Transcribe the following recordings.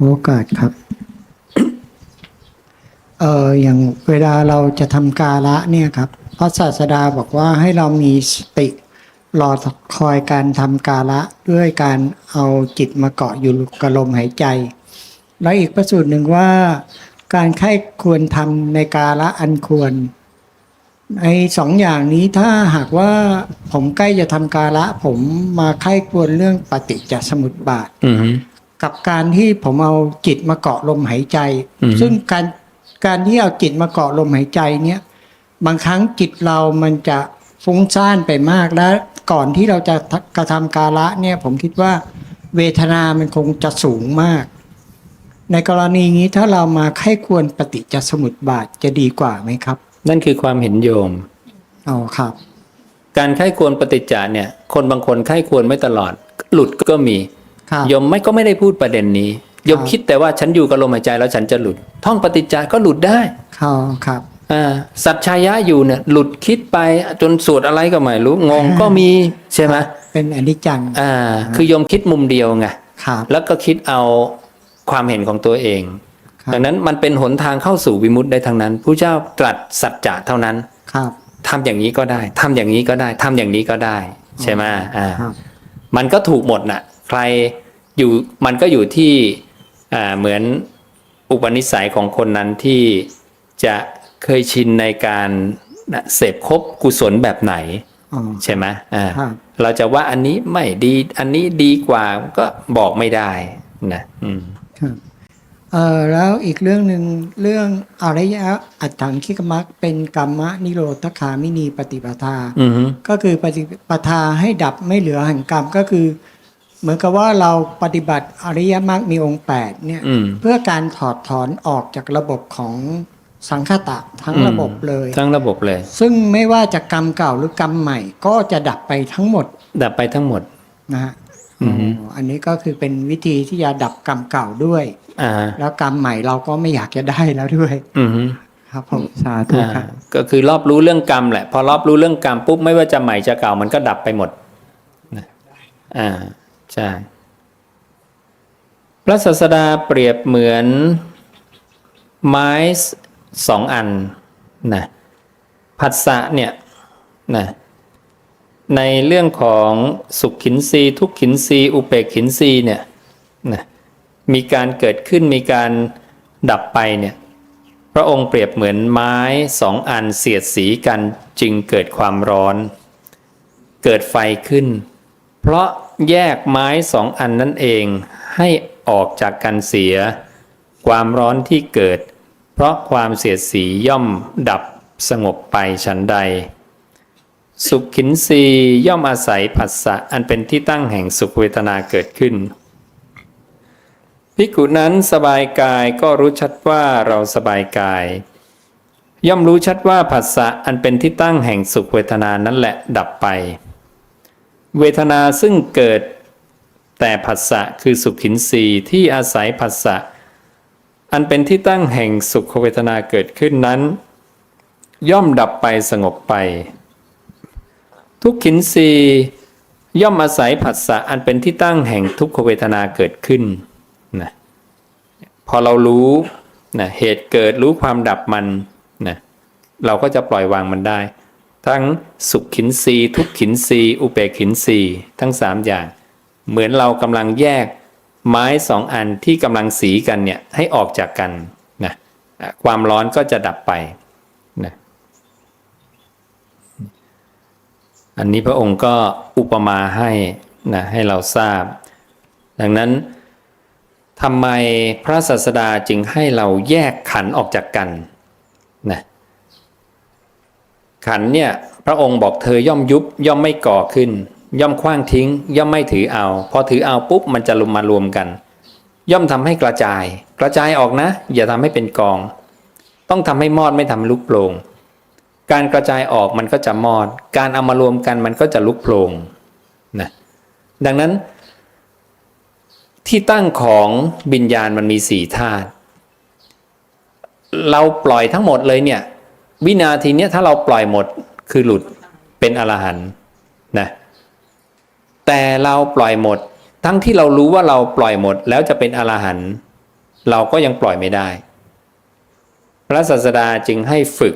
ขอโอกาสครับ เอออย่างเวลาเราจะทำกาละเนี่ยครับ พระศาสดาบอกว่าให้เรามีสติรอคอยการทำกาละด้วยการเอาจิตมาเกาะอยู่กับลมหายใจ แล้วอีกประสูตรหนึ่งว่า การไข้ควรทำในกาละอันควรไอ้สองอย่างนี้ถ้าหากว่าผมใกล้จะทำกาละ ผมมาไข้ควรเรื่องปฏิจจสมุปบาท กับการที่ผมเอาจิตมาเกาะลมหายใจ อืม ซึ่งการการที่เอาจิตมาเกาะลมหายใจเนี่ย บางครั้งจิตเรามันจะฟุ้งซ่านไปมากแล้วก่อนที่เราจะกระทำกาละเนี่ย ผมคิดว่า เวทนามันคงจะสูงมาก ในกรณีนี้ถ้าเรามาไข้ควรปฏิจจสมุปบาทจะดีกว่าไหมครับนั่นคือความเห็นโยม อ๋อครับ การไข้ควรปฏิจจาเนี่ย คนบางคนไข้ควรไม่ตลอด หลุดก็มีครับ โยมไม่ก็ไม่ได้พูดประเด็นนี้โยมคิดแต่ว่าฉันอยู่กับลมหายใจแล้วฉันจะหลุด ท่องปฏิจจาก็หลุดได้เข้าครับอ่าสัจชายะอยู่เนี่ยหลุดคิดไปจนสวดอะไรก็ไม่รู้งงก็มีใช่ไหมเป็นอนิจจังอ่าคือโยมคิดมุมเดียวไงครับแล้วก็คิดเอาความเห็นของตัวเองครับดังนั้นมันเป็นหนทางเข้าสู่วิมุตติได้ทั้งนั้นผู้เจ้าตรัสสัจจะเท่านั้นครับทำอย่างนี้ก็ได้ทำอย่างนี้ก็ได้ทำอย่างนี้ก็ได้ ใช่ไหมอ่าครับมันก็ถูกหมดน่ะ ใครอยู่มันก็อยู่ที่อ่าเหมือนอุปนิสัยของคนนั้นที่จะเคยชินในการน่ะเสพคบกุศลแบบไหนอ๋อใช่ไหมอ่าครับเราจะว่าอันนี้ไม่ดีอันนี้ดีกว่าก็บอกไม่ได้นะอืมครับเอ่อแล้วอีกเรื่องหนึ่งเรื่องอริยะอัตถังคิกมักเป็นกรรมะนิโรธคามินีปฏิปทาอือฮึก็คือปฏิปทาให้ดับไม่เหลือแห่งกรรมก็คือ เหมือนกับว่าเราปฏิบัติอริยมรรคมีองค์แปดเนี่ยอืม เพื่อการถอดถอนออกจากระบบของสังคตะทั้งอืมระบบเลย ทั้งระบบเลย ซึ่งไม่ว่าจะกรรมเก่าหรือกรรมใหม่ ก็จะดับไปทั้งหมดดับไปทั้งหมด นะฮะอือฮึอ๋ออันนี้ก็คือเป็นวิธีที่จะดับกรรมเก่าด้วย อ่า แล้วกรรมใหม่เราก็ไม่อยากจะได้แล้วด้วย อือฮึครับผมสาธุอ่าครับก็คือรอบรู้เรื่องกรรมแหละ พอรอบรู้เรื่องกรรมปุ๊บไม่ว่าจะใหม่จะเก่ามันก็ดับไปหมดนะอ่า ใช่ พระศาสดาเปรียบเหมือนไม้สองอันนะผัสสะเนี่ยนะในเรื่องของสุขขินรีทุกขินรีอุเปกขินรีเนี่ยนะมีการเกิดขึ้นมีการดับไปเนี่ยพระองค์เปรียบเหมือนไม้สองอันเสียดสีกันจึงเกิดความร้อน เกิดไฟขึ้น เพราะ แยกไม้สองอันนั่นเองให้ออกจากกันเสีย ความร้อนที่เกิด เพราะความเสียดสีย่อมดับสงบไปฉันใด สุขขินรีย่อมอาศัยผัสสะอันเป็นที่ตั้งแห่งสุขเวทนาเกิดขึ้นภิกขุนั้นสบายกายก็รู้ชัดว่าเราสบายกาย ย่อมรู้ชัดว่าผัสสะอันเป็นที่ตั้งแห่งสุขเวทนานั้นแหละดับไป เวทนาซึ่งเกิดแต่ผัสสะคือสุขขินสีที่อาศัยผัสสะอันเป็นที่ตั้งแห่งสุขเวทนาเกิดขึ้นนั้น ย่อมดับไปสงบไป ทุกขินสีย่อมอาศัยผัสสะอันเป็นที่ตั้งแห่งทุกขเวทนาเกิดขึ้นนะพอเรารู้นะเหตุเกิดรู้ความดับมันนะเราก็จะปล่อยวางมันได้ ทั้งสุขขินรีทุกขินรีอุเบกขินรีทั้งสามอย่าง เหมือนเรากำลังแยกไม้สองอันที่กำลังสีกันเนี่ยให้ออกจากกันนะความร้อนก็จะดับไปนะอันนี้พระองค์ก็อุปมาให้นะให้เราทราบ ดังนั้นทำไมพระศาสดาจึงให้เราแยกขันออกจากกันนะ ขันเนี่ยพระองค์บอกเธอย่อมยุบย่อมไม่ก่อขึ้น ย่อมคว้างทิ้ง ย่อมไม่ถือเอา พอถือเอาปุ๊บมันจะรวมมารวมกัน ย่อมทำให้กระจาย กระจายออกนะ อย่าทำให้เป็นกอง ต้องทำให้มอดไม่ทำลุกโปรงการกระจายออกมันก็จะมอด การเอามารวมกันมันก็จะลุกโปรงนะดังนั้น ที่ตั้งของวิญญาณมันมีสี่ธาตุเราปล่อยทั้งหมดเลยเนี่ย วินาทีเนี้ยถ้าเราปล่อยหมดคือหลุดเป็นอรหันต์นะแต่เราปล่อยหมด ทั้งที่เรารู้ว่าเราปล่อยหมดแล้วจะเป็นอรหันต์เราก็ยังปล่อยไม่ได้ พระศาสดาจึงให้ฝึก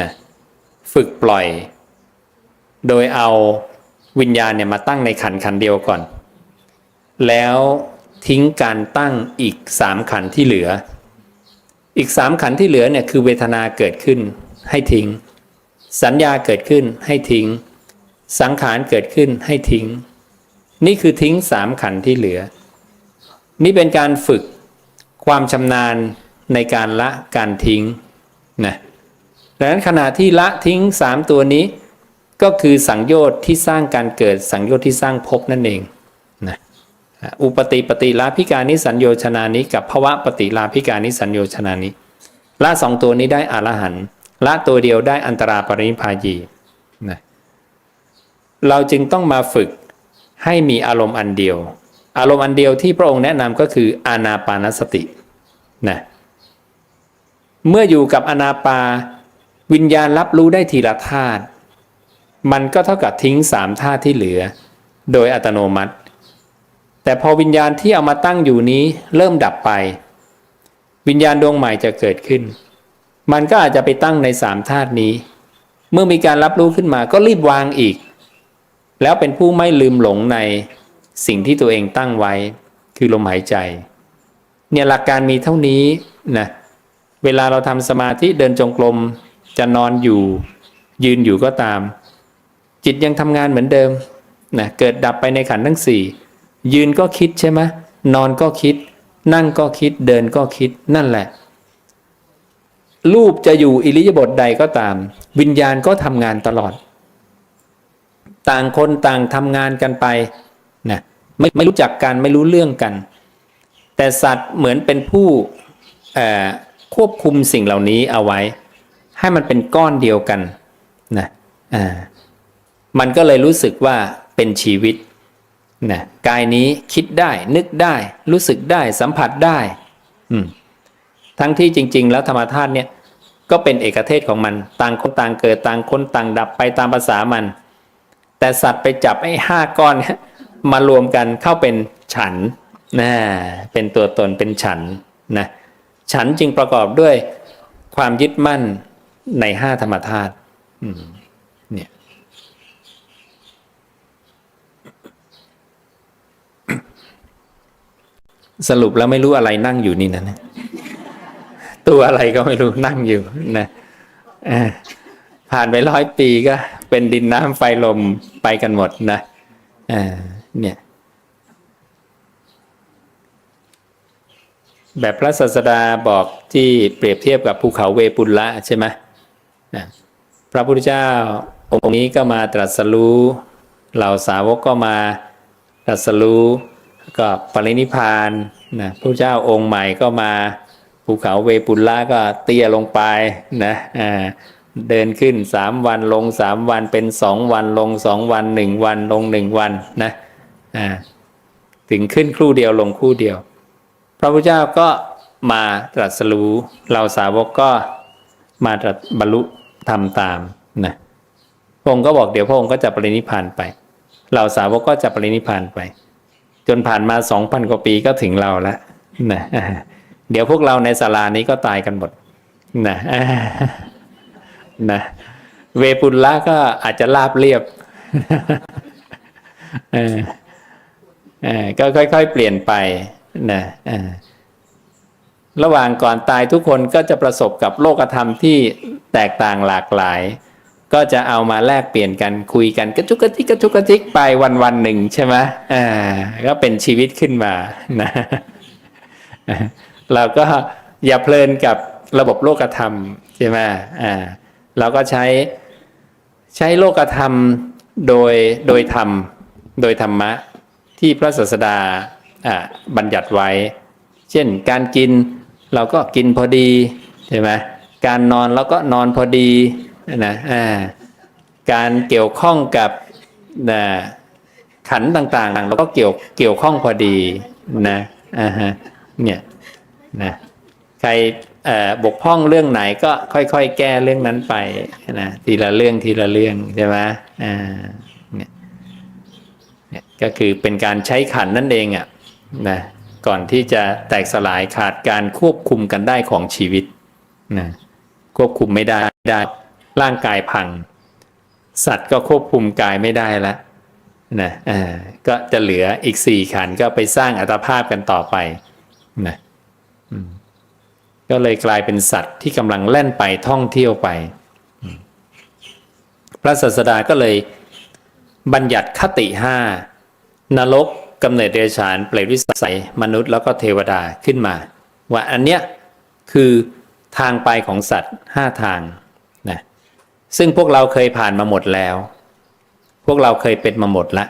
นะฝึกปล่อย โดยเอาวิญญาณเนี่ยมาตั้งในขันขันเดียวก่อน แล้วทิ้งการตั้งอีกสามขันที่เหลือ อีกสามขันที่เหลือเนี่ยคือเวทนาเกิดขึ้นให้ทิ้ง สัญญาเกิดขึ้นให้ทิ้ง สังขารเกิดขึ้นให้ทิ้ง นี่คือทิ้งสามขันที่เหลือ นี่เป็นการฝึกความชำนาญในการละการทิ้งนะดังนั้นขณะที่ละทิ้งสามตัวนี้ ก็คือสังโยชน์ที่สร้างการเกิดสังโยชน์ที่สร้างภพนั่นเอง อุปติปฏิลาภิการนิสัญโยชนานี้ กับภวะปฏิลาภิการนิสัญโยชนานี้ละสองตัวนี้ได้อรหันละตัวเดียวได้อันตราปรินิพพายีนะเราจึงต้องมาฝึกให้มีอารมณ์อันเดียว อารมณ์อันเดียวที่พระองค์แนะนำก็คืออานาปานสตินะเมื่ออยู่กับอนาปาวิญญาณรับรู้ได้ทีละธาตุมันก็เท่ากับทิ้งสามธาตุที่เหลือ โดยอัตโนมัติ แต่พอวิญญาณที่เอามาตั้งอยู่นี้เริ่มดับไป วิญญาณดวงใหม่จะเกิดขึ้น มันก็อาจจะไปตั้งในสามธาตุนี้ เมื่อมีการรับรู้ขึ้นมาก็รีบวางอีก แล้วเป็นผู้ไม่ลืมหลงในสิ่งที่ตัวเองตั้งไว้ คือลมหายใจ เนี่ยหลักการมีเท่านี้นะเวลาเราทำสมาธิเดินจงกรมจะนอนอยู่ ยืนอยู่ก็ตาม จิตยังทำงานเหมือนเดิมนะเกิดดับไปในขันทั้งสี่ ยืนก็คิดใช่ไหมนอนก็คิด นั่งก็คิดเดินก็คิดนั่นแหละ รูปจะอยู่อิริยาบถใดก็ตาม วิญญาณก็ทำงานตลอด ต่างคนต่างทำงานกันไปนะไม่ไม่รู้จักกันไม่รู้เรื่องกัน แต่สัตว์เหมือนเป็นผู้ควบคุมสิ่งเหล่านี้เอาไว้ ให้มันเป็นก้อนเดียวกันนะมันก็เลยรู้สึกว่าเป็นชีวิต นะกายนี้คิดได้นึกได้ รู้สึกได้สัมผัสได้ อืมทั้งที่จริง ๆ แล้วธรรมธาตุเนี่ย ก็เป็นเอกเทศของมัน ต่างคนต่างเกิดต่างคนต่างดับไปตามภาษามัน แต่สัตว์ไปจับไอ้ห้าก้อนมารวมกันเข้าเป็นฉันนะเป็นตัวตนเป็นฉันนะฉันจึงประกอบด้วยความยึดมั่นในห้าธรรมธาตุอืมเนี่ย สรุปแล้วไม่รู้อะไรนั่งอยู่นี่นะเนี่ยตัวอะไรก็ไม่รู้นั่งอยู่นะผ่านไปร้อยปีก็เป็นดินน้ำไฟลมไปกันหมดนะเนี่ย แบบพระศาสดาบอกที่เปรียบเทียบกับภูเขาเวปุลละใช่ไหมพระพุทธเจ้าองค์นี้ก็มาตรัสรู้เหล่าสาวกก็มาตรัสรู้ ก็ปรินิพานนะพระเจ้าองค์ใหม่ก็มาภูเขาเวปุลละก็เตี้ยลงไปนะอ่าเดินขึ้นสามวันลงสามวันเป็นสองวันลงสองวันหนึ่งวันลงหนึ่งวันนะอ่าถึงขึ้นครู่เดียวลงครู่เดียว พระพุทธเจ้าก็มาตรัสรู้เราสาวกก็มาตรัสบรรลุทำตามนะพระองค์ก็บอกเดี๋ยวพระองค์ก็จะปรินิพานไป เราสาวกก็จะปรินิพานไป จนผ่านมาสองพันกว่าปีก็ถึงเราแล้วนะเดี๋ยวพวกเราในศาลานี้ก็ตายกันหมดนะนะเวปุลละก็อาจจะลาบเรียบเออเออก็ค่อยๆ เปลี่ยนไปนะเออระหว่างก่อนตายทุกคนก็จะประสบกับโลกธรรมที่แตกต่างหลากหลาย ก็จะเอามาแลกเปลี่ยนกันคุยกันกระจุกกระจิกกระจุกกระจิกไปวันวันหนึ่งใช่ไหมอ่าก็เป็นชีวิตขึ้นมานะเราก็อย่าเพลินกับระบบโลกธรรมใช่ไหมอ่าเราก็ใช้ใช้โลกธรรมโดยโดยธรรมโดยธรรมะที่พระศาสดาอ่าบัญญัติไว้ เช่นการกินเราก็กินพอดีใช่ไหมการนอนเราก็นอนพอดี นะการเกี่ยวข้องกับนะขันต่างๆเราก็เกี่ยวเกี่ยวข้องพอดีนะอ่าฮะเนี่ยนะใครบกพร่องเรื่องไหนก็ค่อยๆ แก้เรื่องนั้นไปนะทีละเรื่องทีละเรื่องใช่ไหมอ่าเนี่ยเนี่ยก็คือเป็นการใช้ขันนั่นเองอะนะก่อนที่จะแตกสลายขาดการควบคุมกันได้ของชีวิตนะควบคุมไม่ได้ได้ ร่างกายพัง สัตว์ก็ควบคุมกายไม่ได้แล้วนะอ่าก็จะเหลืออีกสี่ขันก็ไปสร้างอัตภาพกันต่อไปนะก็เลยกลายเป็นสัตว์ที่กำลังแล่นไปท่องเที่ยวไป พระศาสดาก็เลยบัญญัติคติห้านรกกำเนิดเดรัจฉานเปรตวิสัยมนุษย์แล้วก็เทวดาขึ้นมา ว่าอันเนี้ยคือทางไปของสัตว์ห้าทาง ซึ่งพวกเราเคยผ่านมาหมดแล้ว พวกเราเคยเป็นมาหมดละ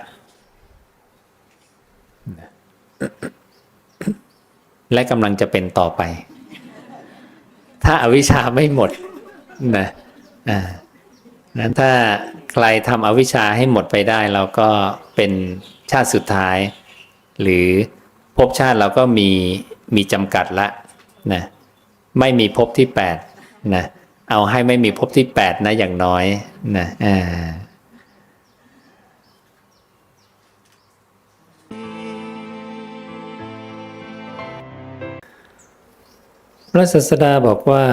และกำลังจะเป็นต่อไป ถ้าอาวิชชาไม่หมดนะอ่านั้นถ้าใครทำอวิชชาให้หมดไปได้เราก็เป็นชาติสุดท้าย หรือภพชาติเราก็มีมีจำกัดละนะไม่มีภพที่แปดนะ เอาให้ไม่มีภพที่แปดนะอย่างน้อยนะอ่าพระศาสดาบอกว่า